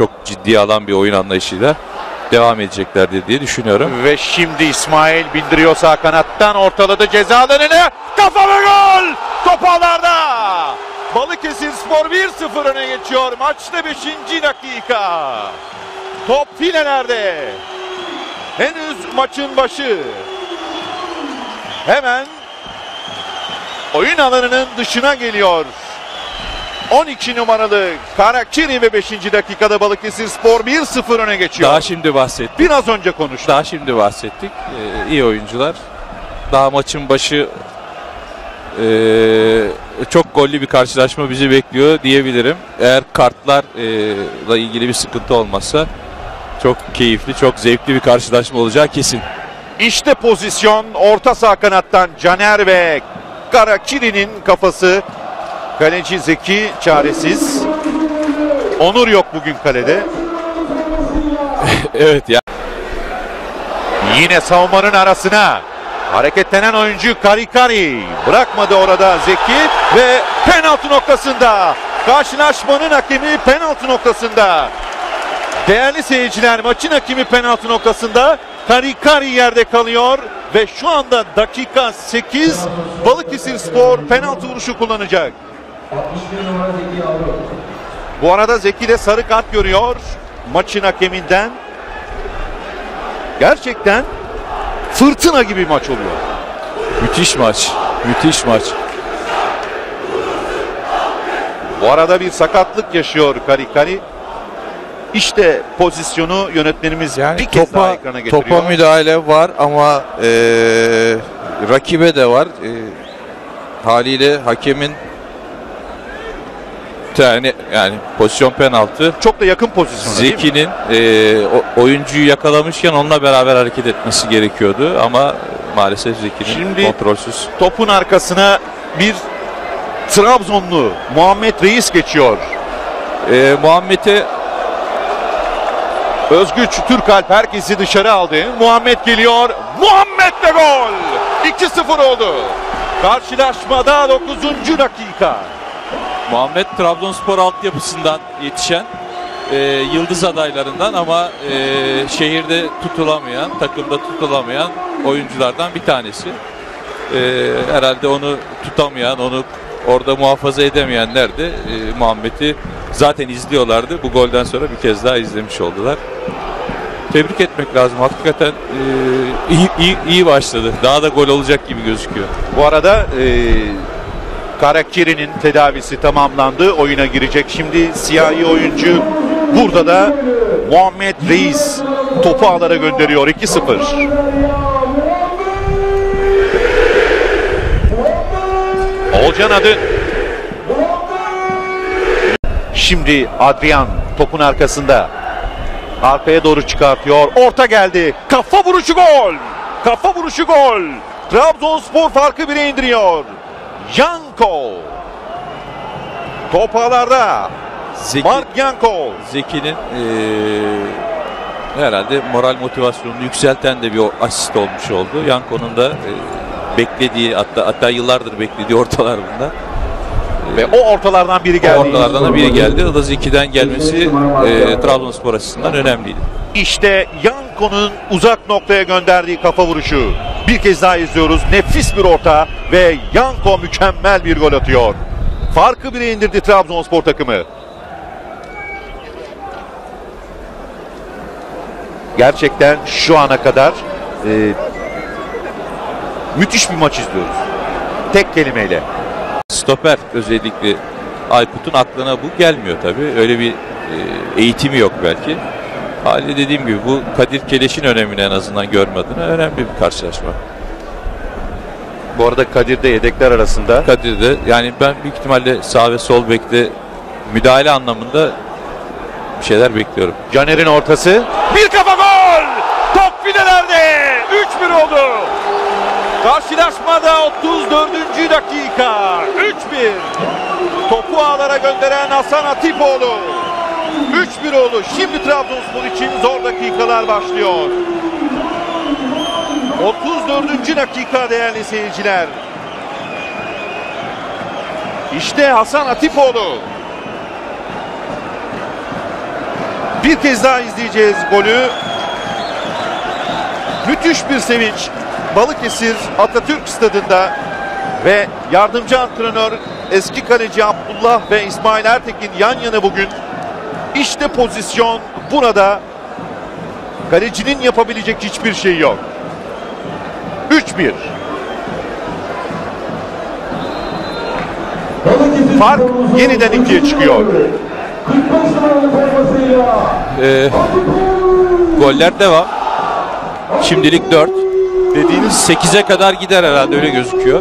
çok ciddiye alan bir oyun anlayışıyla devam edeceklerdir diye düşünüyorum. Ve şimdi İsmail bindiriyor sağ kanattan ortaladı ceza alanını. Kafa ve gol! Top ağlarda. Balıkesir Spor 1-0 öne geçiyor. Maçta 5. dakika. Top filelerde. Henüz maçın başı. Hemen oyun alanının dışına geliyor. 12 numaralı Karakiri ve 5. dakikada Balıkesir Spor 1-0 öne geçiyor. Daha şimdi bahsettik. Biraz önce konuştuk. Daha şimdi bahsettik. Ee, iyi oyuncular. Daha maçın başı ee, çok gollü bir karşılaşma bizi bekliyor diyebilirim. Eğer kartlarla ilgili bir sıkıntı olmazsa çok keyifli, çok zevkli bir karşılaşma olacağı kesin. İşte pozisyon orta sağ kanattan Caner ve Karakiri'nin kafası. Kaleci Zeki çaresiz. Onur yok bugün kalede. evet ya. Yine savunmanın arasına. Hareketlenen oyuncu Karikari. Bırakmadı orada Zeki ve penaltı noktasında. Karşılaşmanın hakemi penaltı noktasında. Değerli seyirciler maçın hakemi penaltı noktasında. Karikari yerde kalıyor ve şu anda dakika 8 Balıkesir Spor penaltı vuruşu kullanacak. Bu arada Zeki de sarı kart görüyor maçın hakeminden. Gerçekten fırtına gibi maç oluyor. Müthiş maç. Müthiş maç. Bu arada bir sakatlık yaşıyor Karikari. İşte pozisyonu yönetmenimiz Yani bir kez daha topa, ekrana getiriyor. topa müdahale var ama eee, rakibe de var. Eee, haliyle hakemin yani yani pozisyon penaltı. Çok da yakın pozisyon. Zeki'nin o- oyuncuyu yakalamışken onunla beraber hareket etmesi gerekiyordu ama maalesef Zeki'nin kontrolsüz. Topun arkasına bir Trabzonlu Muhammed Reis geçiyor. Eee Muhammed'e Özgüç Türkalp herkesi dışarı aldı. Muhammed geliyor. Muhammed de gol. 2-0 oldu. Karşılaşmada 9. dakika. Muhammed Trabzonspor altyapısından yetişen e, yıldız adaylarından ama e, şehirde tutulamayan, takımda tutulamayan oyunculardan bir tanesi. E, herhalde onu tutamayan, onu orada muhafaza edemeyenler de e, Muhammed'i zaten izliyorlardı. Bu golden sonra bir kez daha izlemiş oldular. Tebrik etmek lazım. Hakikaten e, iyi, iyi, iyi başladı. Daha da gol olacak gibi gözüküyor. Bu arada e, Karakiri'nin tedavisi tamamlandı. Oyuna girecek. Şimdi siyahi oyuncu burada da Muhammed Reis topu ağlara gönderiyor. 2-0. Olcan Adın. Şimdi Adrian topun arkasında. Arkaya doğru çıkartıyor. Orta geldi. Kafa vuruşu gol. Kafa vuruşu gol. Trabzonspor farkı bire indiriyor. Yanko. Top ağlarda. Zeki, Mark Yanko. Zeki'nin eee, herhalde moral motivasyonunu yükselten de bir o- asist olmuş oldu. Yanko'nun da eee, beklediği hatta hatta yıllardır beklediği ortalar bunda. Ve o ortalardan biri geldi. Ortalardan da biri geldi. O da Zeki'den gelmesi eee Trabzonspor açısından önemliydi. İşte Yanko'nun uzak noktaya gönderdiği kafa vuruşu. Bir kez daha izliyoruz. Nefis bir orta ve Yanko mükemmel bir gol atıyor. Farkı bire indirdi Trabzonspor takımı. Gerçekten şu ana kadar e, müthiş bir maç izliyoruz. Tek kelimeyle. Stoper özellikle Aykut'un aklına bu gelmiyor tabii. Öyle bir eee, eğitimi yok belki. Hali dediğim gibi bu Kadir Keleş'in önemini en azından görme adına önemli bir karşılaşma. Bu arada Kadir de yedekler arasında. Kadir'de yani ben büyük ihtimalle sağ ve sol bekte müdahale anlamında bir şeyler bekliyorum. Caner'in ortası. Bir kafa gol! Top filelerde. 3-1 oldu. Karşılaşmada 34. dakika. 3-1. Topu ağlara gönderen Hasan Atipoğlu. 3-1 oldu. Şimdi Trabzonspor için zor dakikalar başlıyor. 34. dakika değerli seyirciler. İşte Hasan Atipoğlu. Bir kez daha izleyeceğiz golü. Müthiş bir sevinç. Balıkesir Atatürk Stadında ve yardımcı antrenör eski kaleci Abdullah ve İsmail Ertekin yan yana bugün. İşte pozisyon burada. Kalecinin yapabilecek hiçbir şey yok. 3-1. Fark yeniden ikiye çıkıyor. 45 numaralı formasıyla Ee, goller devam. Şimdilik 4. Dediğiniz 8'e kadar gider herhalde öyle gözüküyor.